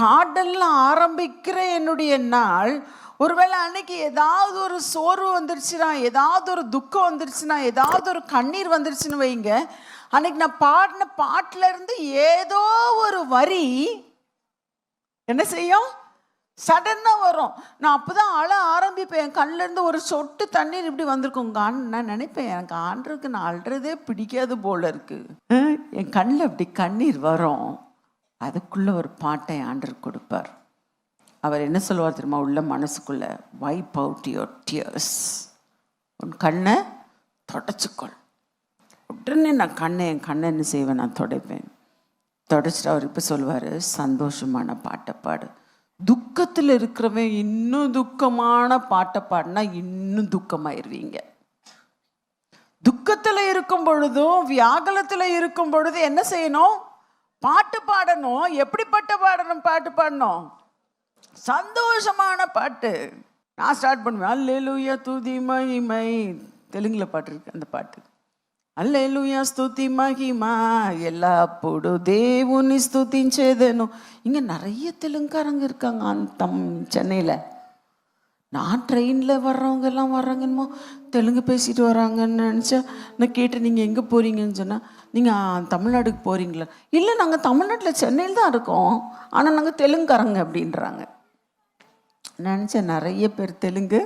பாடல்ல ஆரம்பிக்கிற என்னுடைய நாள் ஒருவேளை அன்னைக்கு ஏதாவது ஒரு சோர்வு வந்துருச்சுன்னா ஏதாவது ஒரு துக்கம் வந்துருச்சுன்னா ஏதாவது ஒரு கண்ணீர் வந்துருச்சுன்னு வைங்க. அன்னைக்கு நான் பாடின பாட்டுல இருந்து ஏதோ ஒரு வரி என்ன செய்யும்? சடனாக வரும். நான் அப்போ தான் அழ ஆரம்பிப்பேன். என் கண்ணிலேருந்து ஒரு சொட்டு தண்ணீர் இப்படி வந்திருக்கும். நான் நினைப்பேன் எனக்கு ஆண்டுக்கு நான் அழுறதே பிடிக்காது போல இருக்கு. என் கண்ணில் இப்படி கண்ணீர் வரும். அதுக்குள்ளே ஒரு பாட்டை ஆண்டர் கொடுப்பார். அவர் என்ன சொல்லுவார் தெரியுமா? உள்ள மனசுக்குள்ள வைப் அவுட் யுவர் டியர்ஸ் உன் கண்ணை தொடச்சிக்கொள். உடனே நான் கண்ணை என் கண்ணை என்ன செய்வேன்? நான் தொடைப்பேன். தொடச்சிட்டு அவர் இப்போ சொல்லுவார் சந்தோஷமான பாட்டை பாடு. துக்கத்தில் இருக்கிறவன் இன்னும் துக்கமான பாட்டை பாடினா இன்னும் துக்கமாயிருவீங்க. துக்கத்தில் இருக்கும் பொழுதும் வியாகுலத்தில் இருக்கும் பொழுது என்ன செய்யணும்? பாட்டு பாடணும் எப்படிப்பட்ட பாடணும் பாட்டு பாடணும் சந்தோஷமான பாட்டு நான் ஸ்டார்ட் பண்ணுவேன் அல்லேலூயா துதி மகிமை தெலுங்குல பாட்டு இருக்கு அந்த பாட்டு అల్లెలుయా స్తుతి మహిమా ఎల్లప్పుడు దేవుని స్తుతించేదేను இங்கே நிறைய தெலுங்காரங்க இருக்காங்க அந்த சென்னையில் நான் ட்ரெயினில் வர்றவங்க எல்லாம் வர்றாங்கன்னு தெலுங்கு பேசிட்டு வராங்கன்னு நினச்சா நான் கேட்டு நீங்கள் எங்கே போகிறீங்கன்னு சொன்னால் நீங்கள் தமிழ்நாடுக்கு போகிறீங்களா இல்லை நாங்கள் தமிழ்நாட்டில் சென்னையில் தான் இருக்கோம். ஆனால் நாங்கள் தெலுங்குக்காரங்க அப்படின்றாங்க. நினச்சேன் நிறைய பேர் தெலுங்கு.